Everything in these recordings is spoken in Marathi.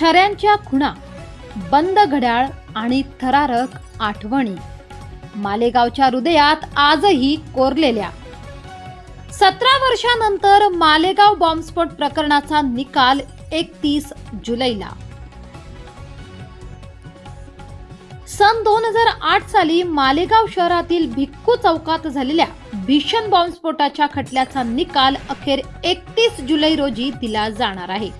छऱ्यांच्या खुणा बंद घड्याळ आणि थरारक आठवणी. मालेगावच्या हृदयात आजही कोरलेल्या. सतरा वर्षानंतर मालेगाव बॉम्बस्फोट प्रकरणाचा निकाल एकतीस जुलैला. सन दोन हजार आठ साली मालेगाव शहरातील भिक्कू चौकात झालेल्या भीषण बॉम्बस्फोटाच्या खटल्याचा निकाल अखेर एकतीस जुलै रोजी दिला जाणार आहे.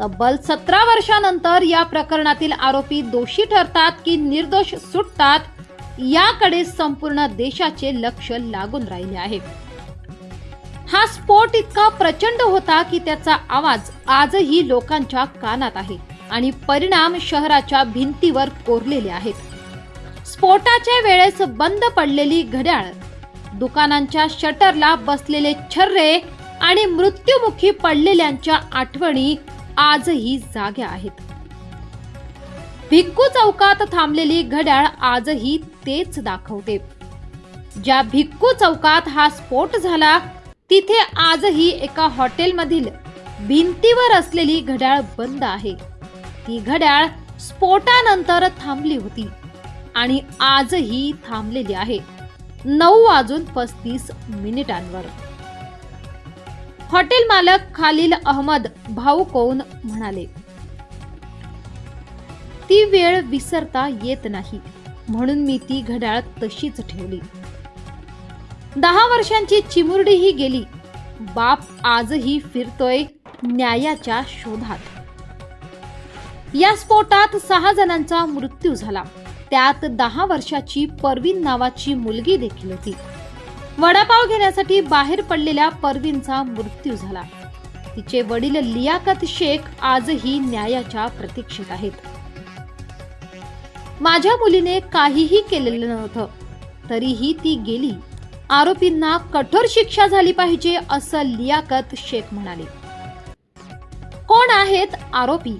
तब्बल सतरा वर्षानंतर या प्रकरणातील आरोपी दोषी ठरतात की निर्दोष सुटतात याकडे संपूर्ण देशाचे लक्ष लागून राहिले आहे. हा स्फोट इतका प्रचंड होता की त्याचा आवाज आजही लोकांच्या कानात आहे आणि परिणाम शहराच्या भिंतीवर कोरलेले आहेत. स्फोटाच्या वेळेस बंद पडलेली घड्याळ दुकानांच्या शटरला बसलेले छर्रे आणि मृत्युमुखी पडलेल्यांच्या आठवणी आजही जाग्या आहेत. भिक्कू चौकात थांबलेली घड्याळ आजही तेच दाखवते. ज्या भिक्कू चौकात हा स्फोट झाला तिथे आजही एका हॉटेलमधील भिंतीवर असलेली घड्याळ बंद आहे. ती घड्याळ स्फोटानंतर थांबली होती आणि आजही थांबलेली आहे. नऊ वाजून पस्तीस मिनिटांवर. हॉटेल मालक खालील अहमद भाऊ कोण म्हणाले? ती वेळ विसरता येत नाही. म्हणून मी ती घड्याळ तशीच ठेवली. दहा वर्षांची चिमुरडीही गेली. बाप आजही फिरतोय न्यायाच्या शोधात. या स्फोटात सहा जणांचा मृत्यू झाला. त्यात दहा वर्षाची परवीन नावाची मुलगी देखील होती. वडापाव घेण्यासाठी बाहेर पडलेल्या परवीनचा मृत्यू झाला. तिचे वडील लियाकत शेख आजही न्यायाच्या प्रतीक्षेत आहेत. माझ्या मुलीने काहीही केलेलं नव्हतं तरीही ती गेली. आरोपींना कठोर शिक्षा झाली पाहिजे असं लियाकत शेख म्हणाले. कोण आहेत आरोपी?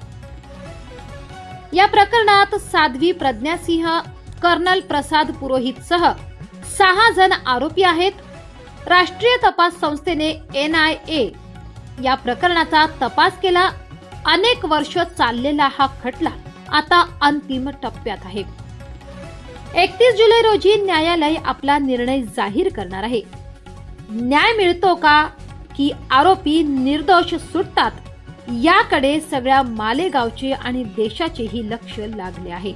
या प्रकरणात साध्वी प्रज्ञासिंह कर्नल प्रसाद पुरोहित सह सहा जण आरोपी आहेत. राष्ट्रीय तपास संस्थेने एन आय ए या प्रकरणाचा तपास केला. अनेक वर्ष चाललेला हा खटला आता अंतिम टप्प्यात आहे. एकतीस जुलै रोजी न्यायालय आपला निर्णय जाहीर करणार आहे. न्याय मिळतो का? की आरोपी निर्दोष सुटतात? याकडे सगळ्या मालेगावचे आणि देशाचेही लक्ष लागले आहे.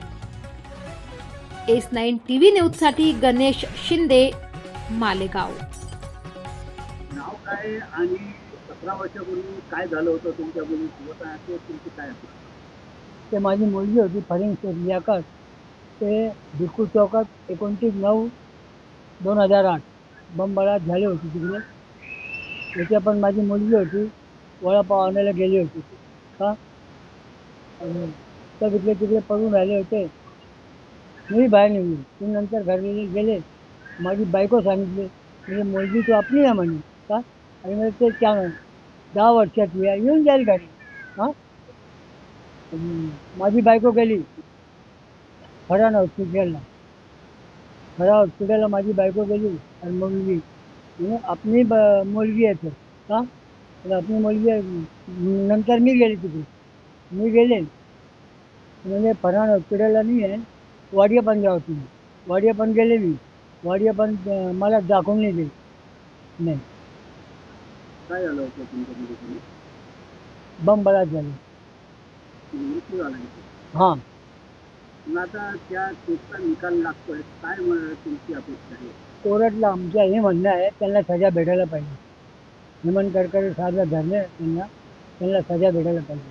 एस नाईन टीव्ही न्यूजसाठी गणेश शिंदे मालेगाव. नाव काय आणि सतरा वर्षापूर्वी काय झालं होतं तुमच्या तुमची काय? ते माझी मुलगी होती फरिंग शेख लियाकत. ते भिक्खू चौकात एकोणतीस नऊ दोन हजार आठ बंबाळात झाली होती तिकडे. त्याच्या पण माझी मुलगी होती वडापाव आणायला गेली होती. का आणि त्या तिकडे तिकडे पडून राहिले होते. मी बाहेर निघली ती नंतर घरी गेले माझी बायको सांगितली म्हणजे मुलगी तू आपली आहे म्हणे का आणि म्हणजे ते त्या दहा वर्षाची आहे येऊन जाईल घरी हाँ माझी बायको गेली। फरान हॉस्पिटलला फरा हॉस्पिटलला माझी बायको गेली आणि मुलगी म्हणजे आपली ब मुलगी आहे तर का तर आपली मुलगी नंतर मी गेली तिथे मी गेले म्हणजे फरान हॉस्पिटलला नाही आहे वाडिया पण होती वाडिया पण गेले मी. वाडिया पण मला दाखवून नाही दिली नाही. काय झालं होतं तुमच्या झाले. मृत्यू झाला इथे. हां. मग आता त्या केसचा निकाल लागतोय. काय म- तुमची अपेक्षा आहे? कोर्टातलं आमचं हे म्हणणं आहे त्यांना सजा भेटायला पाहिजे. हेमंत करकरे साहेबला धरले त्यांना त्यांना सजा भेटायला पाहिजे.